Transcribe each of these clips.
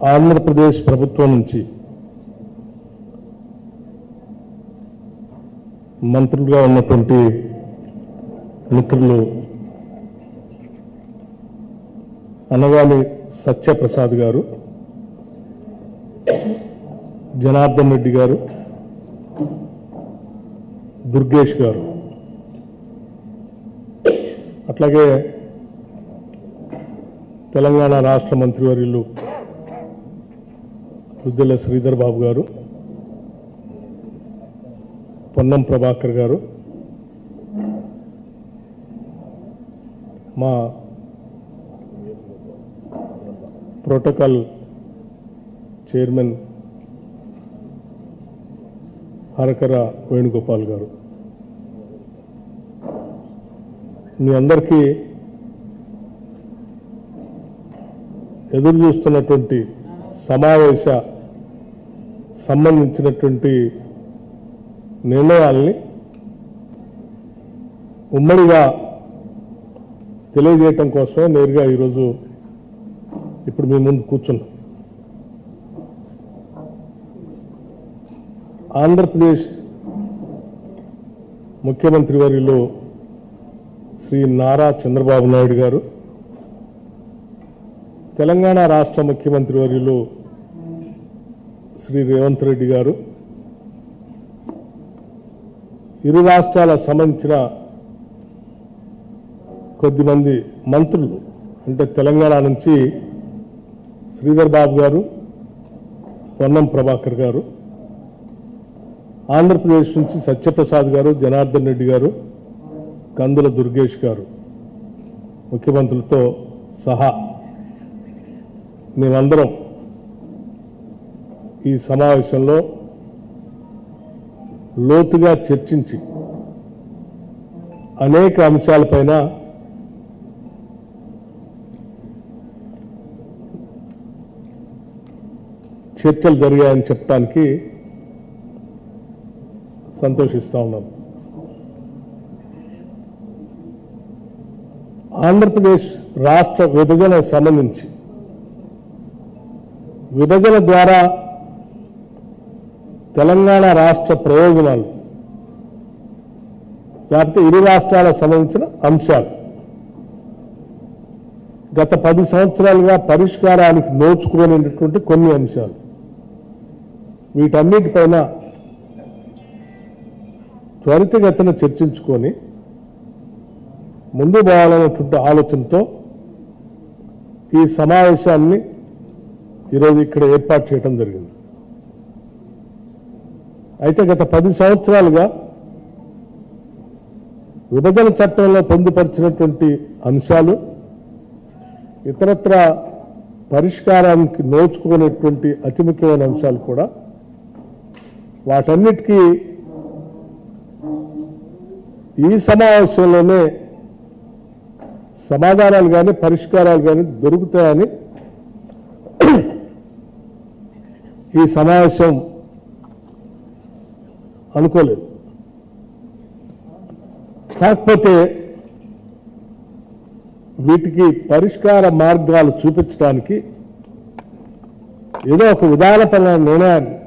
ఆంధ్రప్రదేశ్ ప్రభుత్వం నుంచి మంత్రులుగా ఉన్నటువంటి మిత్రులు అనగాలి సత్యప్రసాద్ గారు జనార్దన్ రెడ్డి గారు దుర్గేష్ గారు. అట్లాగే తెలంగాణ రాష్ట్ర మంత్రివర్యులు రుద్దెల శ్రీధర్ బాబు గారు పొన్నం ప్రభాకర్ గారు మా ప్రోటోకాల్ చైర్మన్ హరకర వేణుగోపాల్ గారు. మీ అందరికీ ఎదురు చూస్తున్నటువంటి సమావేశ సంబంధించినటువంటి నిర్ణయాల్ని ఉమ్మడిగా తెలియజేయటం కోసమే నేరుగా ఈరోజు ఇప్పుడు మీ ముందు కూర్చున్నాం. ఆంధ్రప్రదేశ్ ముఖ్యమంత్రి వర్యులు శ్రీ నారా చంద్రబాబు నాయుడు గారు తెలంగాణ రాష్ట్ర ముఖ్యమంత్రి వర్యులు శ్రీ రేవంత్ రెడ్డి గారు. ఇరు రాష్ట్రాలకు సంబంధించిన కొద్దిమంది మంత్రులు అంటే తెలంగాణ నుంచి శ్రీధర్ బాబు గారు పొన్నం ప్రభాకర్ గారు ఆంధ్రప్రదేశ్ నుంచి సత్యప్రసాద్ గారు జనార్దన్ రెడ్డి గారు కందుల దుర్గేష్ గారు ముఖ్యమంత్రులతో సహా మేమందరం ఈ సమావేశంలో లోతుగా చర్చించి అనేక అంశాలపైన చర్చలు జరిగాయని చెప్పడానికి సంతోషిస్తా ఉన్నాం. ఆంధ్రప్రదేశ్ రాష్ట్ర విభజన సంబంధించి విభజన ద్వారా తెలంగాణ రాష్ట్ర ప్రయోజనాలు. లేకపోతే ఇరు రాష్ట్రాలకు సంబంధించిన అంశాలు. గత పది సంవత్సరాలుగా పరిష్కారానికి నోచుకోలేనటువంటి కొన్ని అంశాలు. వీటన్నిటిపైన త్వరితగతిన చర్చించుకొని ముందు పోవాలనేటువంటి ఆలోచనతో ఈ సమావేశాన్ని ఈరోజు ఇక్కడ ఏర్పాటు చేయడం జరిగింది. అయితే గత పది సంవత్సరాలుగా విభజన చట్టంలో పొందుపరిచినటువంటి అంశాలు ఇతరత్ర పరిష్కారానికి నోచుకునేటువంటి అతి ముఖ్యమైన అంశాలు కూడా వాటన్నిటికీ ఈ సమావేశంలోనే సమాధానాలు కానీ పరిష్కారాలు కానీ దొరుకుతాయని ఈ సమావేశం అనుకోలేదు. కాకపోతే వీటికి పరిష్కార మార్గాలు చూపించడానికి ఏదో ఒక విధానపరమైన నిర్ణయాన్ని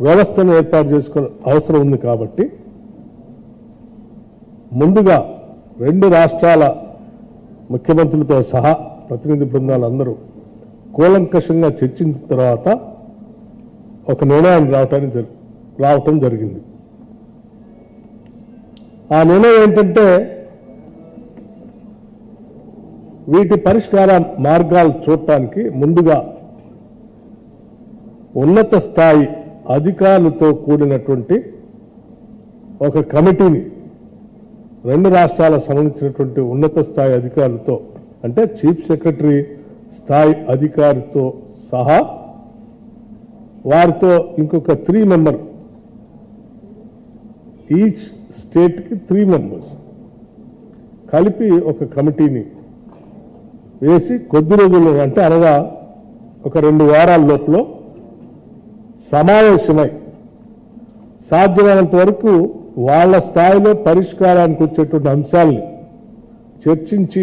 వ్యవస్థను ఏర్పాటు చేసుకునే అవసరం ఉంది కాబట్టి ముందుగా రెండు రాష్ట్రాల ముఖ్యమంత్రులతో సహా ప్రతినిధి బృందాలందరూ కూలంకషంగా చర్చించిన తర్వాత ఒక నిర్ణయాన్ని రావటానికి జరి- రావటం జరిగింది. ఆ నిర్ణయం ఏంటంటే వీటి పరిష్కార మార్గాలు చూడటానికి ముందుగా ఉన్నత స్థాయి అధికారులతో కూడినటువంటి ఒక కమిటీని రెండు రాష్ట్రాలకు సంబంధించినటువంటి ఉన్నత స్థాయి అధికారులతో అంటే చీఫ్ సెక్రటరీ స్థాయి అధికారితో సహా వారితో ఇంకొక త్రీ మెంబర్ ఈచ్ స్టేట్కి త్రీ మెంబర్స్ కలిపి ఒక కమిటీని వేసి కొద్ది రోజుల్లో అంటే అనగా ఒక రెండు వారాల లోపల సమావేశమై సాధ్యమైనంత వరకు వాళ్ళ స్థాయిలో పరిష్కారానికి వచ్చేటువంటి అంశాలని చర్చించి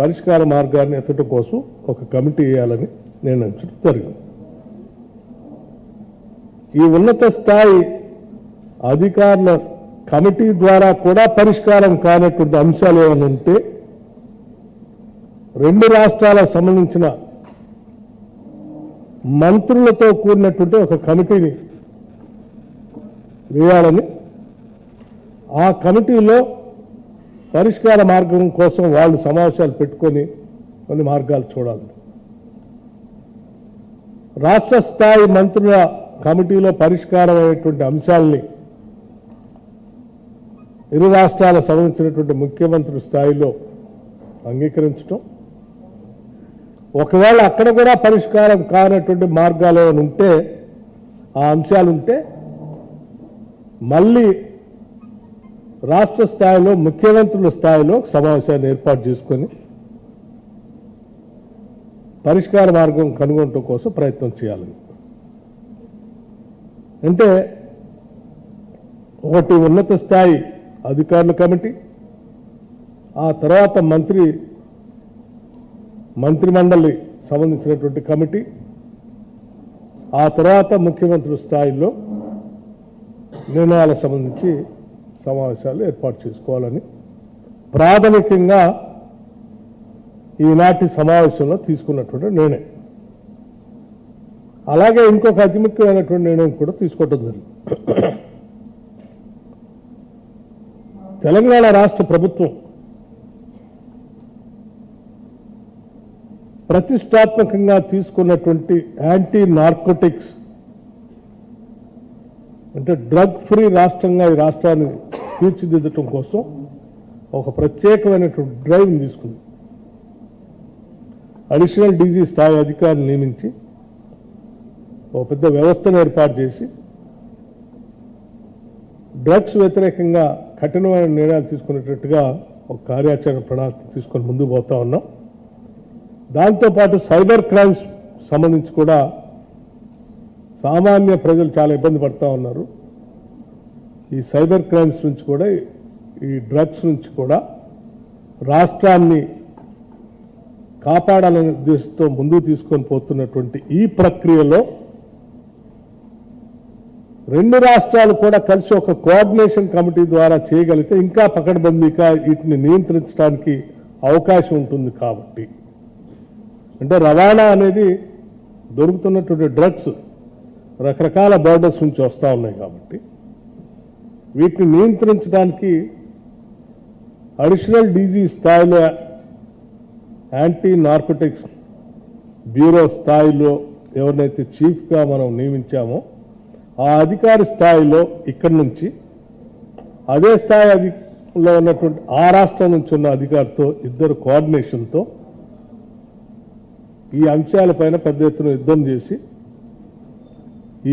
పరిష్కార మార్గాన్ని ఎత్తడం కోసం ఒక కమిటీ వేయాలని నిర్ణయించడం జరిగింది. ఈ ఉన్నత స్థాయి అధికారుల కమిటీ ద్వారా కూడా పరిష్కారం కానటువంటి అంశాలు ఏమైనా ఉంటే రెండు రాష్ట్రాలకు సంబంధించిన మంత్రులతో కూడినటువంటి ఒక కమిటీని వేయాలని ఆ కమిటీలో పరిష్కార మార్గం కోసం వాళ్ళు సమావేశాలు పెట్టుకొని కొన్ని మార్గాలు చూడాలి. రాష్ట్ర స్థాయి మంత్రుల కమిటీలో పరిష్కారం అయ్యేటువంటి అంశాలని ఇరు రాష్ట్రాలకు సంబంధించినటువంటి ముఖ్యమంత్రి స్థాయిలో అంగీకరించటం. ఒకవేళ అక్కడ కూడా పరిష్కారం కానటువంటి మార్గాలు ఏమైనా ఉంటే ఆ అంశాలు ఉంటే మళ్ళీ రాష్ట్ర స్థాయిలో ముఖ్యమంత్రుల స్థాయిలో సమావేశాన్ని ఏర్పాటు చేసుకొని పరిష్కార మార్గం కనుగొనటం కోసం ప్రయత్నం చేయాలని అంటే ఒకటి ఉన్నత స్థాయి అధికారుల కమిటీ ఆ తర్వాత మంత్రి మంత్రిమండలి సంబంధించినటువంటి కమిటీ ఆ తర్వాత ముఖ్యమంత్రి స్థాయిలో నిర్ణయాలకు సంబంధించి సమావేశాలు ఏర్పాటు చేసుకోవాలని ప్రాథమికంగా ఈనాటి సమావేశంలో తీసుకున్నటువంటి నిర్ణయం. అలాగే ఇంకొక అతి ముఖ్యమైనటువంటి నిర్ణయం కూడా తీసుకోవటం జరిగింది. తెలంగాణ రాష్ట్ర ప్రభుత్వం ప్రతిష్టాత్మకంగా తీసుకున్నటువంటి యాంటీ నార్కోటిక్స్ అంటే డ్రగ్ ఫ్రీ రాష్ట్రంగా ఈ రాష్ట్రాన్ని తీర్చిదిద్దటం కోసం ఒక ప్రత్యేకమైనటువంటి డ్రైవ్ని తీసుకుంది. అడిషనల్ డీజీ స్థాయి అధికారిని నియమించి ఒక పెద్ద వ్యవస్థను ఏర్పాటు చేసి డ్రగ్స్ వ్యతిరేకంగా కఠినమైన నిర్ణయాలు తీసుకునేటట్టుగా ఒక కార్యాచరణ ప్రణాళిక తీసుకొని ముందుకు పోతా ఉన్నాం. దాంతోపాటు సైబర్ క్రైమ్స్ సంబంధించి కూడా సామాన్య ప్రజలు చాలా ఇబ్బంది పడుతూ ఉన్నారు. ఈ సైబర్ క్రైమ్స్ నుంచి కూడా ఈ డ్రగ్స్ నుంచి కూడా రాష్ట్రాన్ని కాపాడాలనే ఉద్దేశంతో ముందుకు తీసుకొని పోతున్నటువంటి ఈ ప్రక్రియలో రెండు రాష్ట్రాలు కూడా కలిసి ఒక కోఆర్డినేషన్ కమిటీ ద్వారా చేయగలిగితే ఇంకా పకడ్బందీగా వీటిని నియంత్రించడానికి అవకాశం ఉంటుంది కాబట్టి. అంటే రవాణా అనేది దొరుకుతున్నటువంటి డ్రగ్స్ రకరకాల బోర్డర్స్ నుంచి వస్తూ ఉన్నాయి కాబట్టి. వీటిని నియంత్రించడానికి అడిషనల్ డీజీ స్థాయిలో యాంటీ నార్కోటిక్స్ బ్యూరో స్థాయిలో ఎవరినైతే చీఫ్గా మనం నియమించామో ఆ అధికారి స్థాయిలో ఇక్కడి నుంచి అదే స్థాయి అధిలో ఉన్నటువంటి ఆ రాష్ట్రం నుంచి ఉన్న అధికారితో ఇద్దరు కోఆర్డినేషన్తో ఈ అంశాలపైన పెద్ద ఎత్తున యుద్ధం చేసి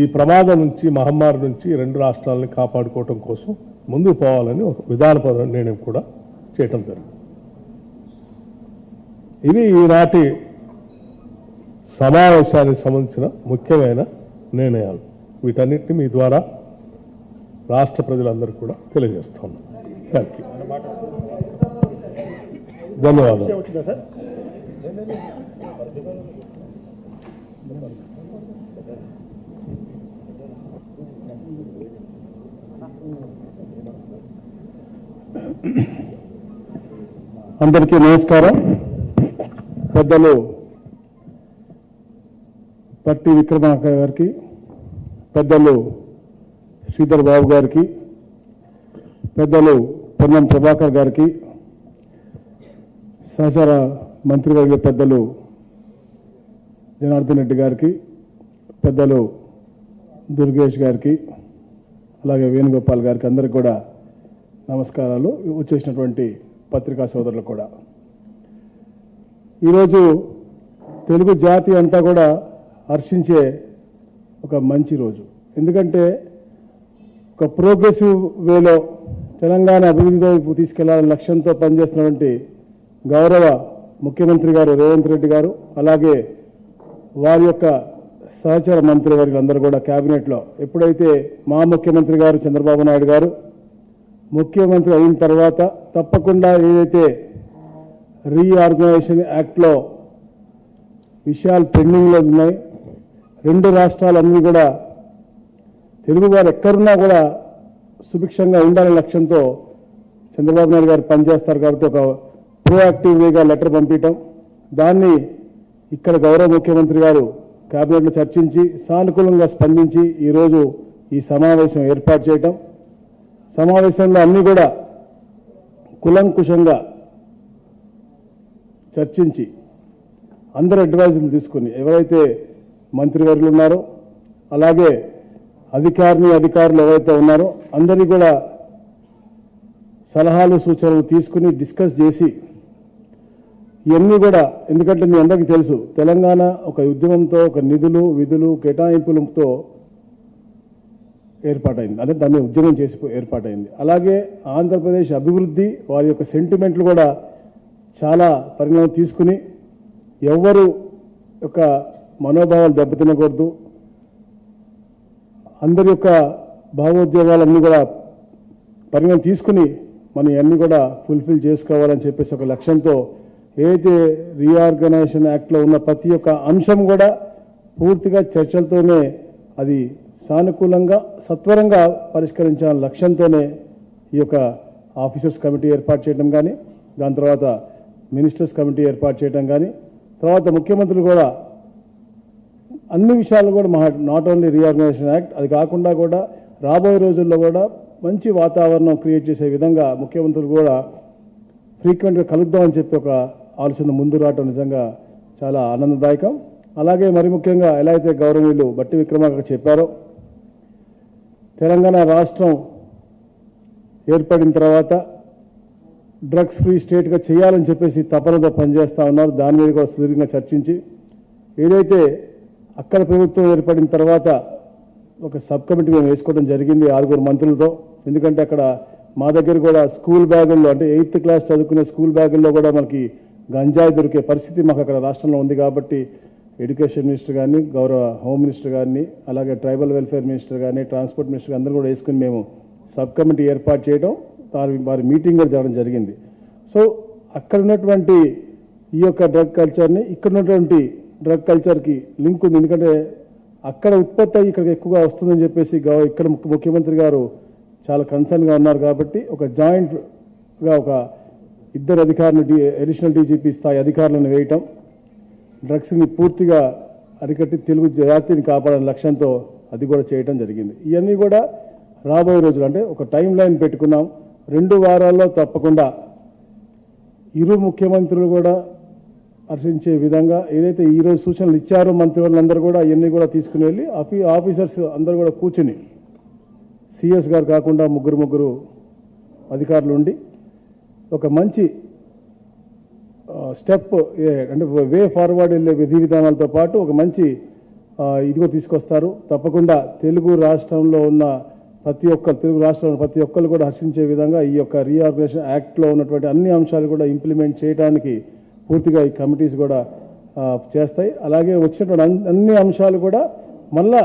ఈ ప్రమాదం నుంచి మహమ్మారి నుంచి రెండు రాష్ట్రాలని కాపాడుకోవటం కోసం ముందుకు పోవాలని ఒక విధానపర నిర్ణయం కూడా చేయటం జరిగింది. ఇవి ఈనాటి సమావేశానికి సంబంధించిన ముఖ్యమైన నిర్ణయాలు. వీటన్నిటిని మీ ద్వారా రాష్ట్ర ప్రజలందరికీ కూడా తెలియజేస్తా థ్యాంక్ యూ ధన్యవాదాలు. అందరికీ నమస్కారం. పెద్దలు పట్టి విక్రమార్క గారికి పెద్దలు శ్రీధర్ బాబు గారికి పెద్దలు పొన్నం ప్రభాకర్ గారికి సహచార మంత్రివర్గ పెద్దలు జనార్దన్ రెడ్డి గారికి పెద్దలు దుర్గేష్ గారికి అలాగే వేణుగోపాల్ గారికి అందరికి కూడా నమస్కారాలు. వచ్చేసినటువంటి పత్రికా సోదరులు కూడా. ఈరోజు తెలుగు జాతి అంతా కూడా హర్షించే ఒక మంచి రోజు. ఎందుకంటే ఒక ప్రోగ్రెసివ్ వేలో తెలంగాణ అభివృద్ధితో ఇప్పుడు తీసుకెళ్ళాలని లక్ష్యంతో పనిచేస్తున్నటువంటి గౌరవ ముఖ్యమంత్రి గారు రేవంత్ రెడ్డి గారు అలాగే వారి యొక్క సహచర మంత్రి వర్గులు అందరూ కూడా క్యాబినెట్లో. ఎప్పుడైతే మా ముఖ్యమంత్రి గారు చంద్రబాబు నాయుడు గారు ముఖ్యమంత్రి అయిన తర్వాత తప్పకుండా ఏదైతే రీఆర్గనైజేషన్ యాక్ట్లో విషయాలు పెండింగ్లో ఉన్నాయి రెండు రాష్ట్రాలన్నీ కూడా తెలుగువారు ఎక్కడున్నా కూడా సుభిక్షంగా ఉండాలనే లక్ష్యంతో చంద్రబాబు నాయుడు గారు పనిచేస్తారు కాబట్టి ఒక ప్రోయాక్టివ్ వేగా లెటర్ పంపించడం దాన్ని ఇక్కడ గౌరవ ముఖ్యమంత్రి గారు కేబినెట్లో చర్చించి సానుకూలంగా స్పందించి ఈరోజు ఈ సమావేశం ఏర్పాటు చేయటం. సమావేశంలో అన్నీ కూడా కులంకుశంగా చర్చించి అందరు అడ్వైజులు తీసుకుని ఎవరైతే మంత్రివర్యులు ఉన్నారో. అలాగే అధికారిని అధికారులు ఎవరైతే ఉన్నారో అందరినీ కూడా సలహాలు సూచనలు తీసుకుని డిస్కస్ చేసి ఇవన్నీ కూడా ఎందుకంటే మీ అందరికీ తెలుసు తెలంగాణ ఒక ఉద్యమంతో ఒక నిధులు విధులు కేటాయింపులతో ఏర్పాటైంది. అంటే దాన్ని ఉద్యమం చేసి ఏర్పాటైంది. అలాగే ఆంధ్రప్రదేశ్ అభివృద్ధి వారి యొక్క సెంటిమెంట్లు కూడా చాలా పరిణామం తీసుకుని ఎవ్వరు యొక్క మనోభావాలు దెబ్బతినకూడదు. అందరి యొక్క భావోద్యోగాలన్నీ కూడా పరిగణ తీసుకుని మనం ఇవన్నీ కూడా ఫుల్ఫిల్ చేసుకోవాలని చెప్పేసి ఒక లక్ష్యంతో ఏదైతే రీఆర్గనైజేషన్ యాక్ట్లో ఉన్న ప్రతి ఒక్క అంశం కూడా పూర్తిగా చర్చలతోనే అది సానుకూలంగా సత్వరంగా పరిష్కరించాలని లక్ష్యంతోనే ఈ యొక్క ఆఫీసర్స్ కమిటీ ఏర్పాటు చేయడం కానీ దాని తర్వాత మినిస్టర్స్ కమిటీ ఏర్పాటు చేయడం కానీ తర్వాత ముఖ్యమంత్రులు కూడా అన్ని విషయాలు కూడా మా నాట్ ఓన్లీ రీఆర్గనైజేషన్ యాక్ట్ అది కాకుండా కూడా రాబోయే రోజుల్లో కూడా మంచి వాతావరణం క్రియేట్ చేసే విధంగా ముఖ్యమంత్రులు కూడా ఫ్రీక్వెంట్గా కలుద్దామని చెప్పి ఒక ఆలోచన ముందు రావటం నిజంగా చాలా ఆనందదాయకం. అలాగే మరి ముఖ్యంగా ఎలా అయితే గౌరవీయులు బట్టి విక్రమార్క చెప్పారో తెలంగాణ రాష్ట్రం ఏర్పడిన తర్వాత డ్రగ్స్ ఫ్రీ స్టేట్గా చేయాలని చెప్పేసి తపనతో పనిచేస్తూ ఉన్నారు. దాని మీద కూడా సుదీర్ఘంగా చర్చించి ఏదైతే అక్కడ ప్రభుత్వం ఏర్పడిన తర్వాత ఒక సబ్ కమిటీ మేము వేసుకోవడం జరిగింది ఆరుగురు మంత్రులతో. ఎందుకంటే అక్కడ మా దగ్గర కూడా స్కూల్ బ్యాగుల్లో అంటే ఎయిత్ క్లాస్ చదువుకునే స్కూల్ బ్యాగుల్లో కూడా మనకి గంజాయి దొరికే పరిస్థితి మాకు అక్కడ రాష్ట్రంలో ఉంది కాబట్టి ఎడ్యుకేషన్ మినిస్టర్ కానీ గౌరవ హోమ్ మినిస్టర్ గారిని అలాగే ట్రైబల్ వెల్ఫేర్ మినిస్టర్ కానీ ట్రాన్స్పోర్ట్ మినిస్టర్ అందరూ కూడా వేసుకుని మేము సబ్ కమిటీ ఏర్పాటు చేయడం వారి వారి మీటింగ్ కూడా జరగడం జరిగింది. సో అక్కడ ఉన్నటువంటి ఈ యొక్క డ్రగ్ కల్చర్ని ఇక్కడ ఉన్నటువంటి డ్రగ్ కల్చర్కి లింక్ ఉంది. ఎందుకంటే అక్కడ ఉత్పత్తి అయ్యి ఇక్కడికి ఎక్కువగా వస్తుందని చెప్పేసి ఇక్కడ ముఖ్యమంత్రి గారు చాలా కన్సర్న్గా ఉన్నారు కాబట్టి ఒక జాయింట్గా ఒక ఇద్దరు అధికారులు డి అడిషనల్ డీజీపీ స్థాయి అధికారులను వేయటం డ్రగ్స్ని పూర్తిగా అరికట్టి తెలుగు జాతిని కాపాడని లక్ష్యంతో అది కూడా చేయటం జరిగింది. ఇవన్నీ కూడా రాబోయే రోజులు అంటే ఒక టైం లైన్ పెట్టుకున్నాం. రెండు వారాల్లో తప్పకుండా ఇరు ముఖ్యమంత్రులు కూడా హర్షించే విధంగా ఏదైతే ఈరోజు సూచనలు ఇచ్చారో మంత్రివర్లందరూ కూడా అవన్నీ కూడా తీసుకుని వెళ్ళి ఆఫీ ఆఫీసర్స్ అందరూ కూడా కూర్చుని సిఎస్ గారు కాకుండా ముగ్గురు ముగ్గురు అధికారులు ఉండి ఒక మంచి స్టెప్ అంటే వే ఫార్వర్డ్ వెళ్ళే విధి విధానాలతో పాటు ఒక మంచి ఇదిగో తీసుకొస్తారు. తప్పకుండా తెలుగు రాష్ట్రంలో ఉన్న ప్రతి ఒక్కరు తెలుగు రాష్ట్రంలో ప్రతి ఒక్కరు కూడా హర్షించే విధంగా ఈ యొక్క రీఆర్గనైజేషన్ యాక్ట్లో ఉన్నటువంటి అన్ని అంశాలు కూడా ఇంప్లిమెంట్ చేయడానికి పూర్తిగా ఈ కమిటీస్ కూడా ఆ, చేస్తాయి. అలాగే వచ్చినటువంటి అన్- అన్ని అంశాలు కూడా మళ్ళా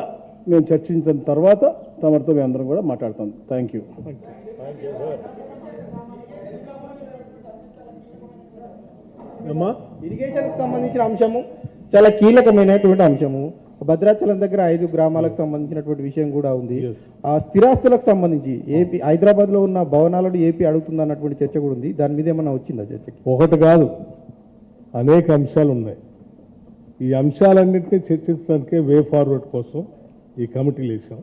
మేము చర్చించిన తర్వాత తమరితో మేము అందరం కూడా మాట్లాడతాం. థ్యాంక్ యూ అమ్మా. ఇరిగేషన్కి సంబంధించిన అంశము చాలా కీలకమైనటువంటి అంశము. భద్రాచలం దగ్గర ఐదు గ్రామాలకు సంబంధించినటువంటి విషయం కూడా ఉంది. ఆ స్థిరాస్తులకు సంబంధించి ఏపీ హైదరాబాద్లో ఉన్న భవనాలను ఏపీ అడుగుతుంది అన్నటువంటి చర్చ కూడా ఉంది. దాని మీద ఏమన్నా వచ్చిందా చర్చకి? ఒకటి కాదు. అనేక అంశాలు ఉన్నాయి. ఈ అంశాలన్నింటినీ చర్చించడానికే వే ఫార్వర్డ్ కోసం ఈ కమిటీలు వేసాం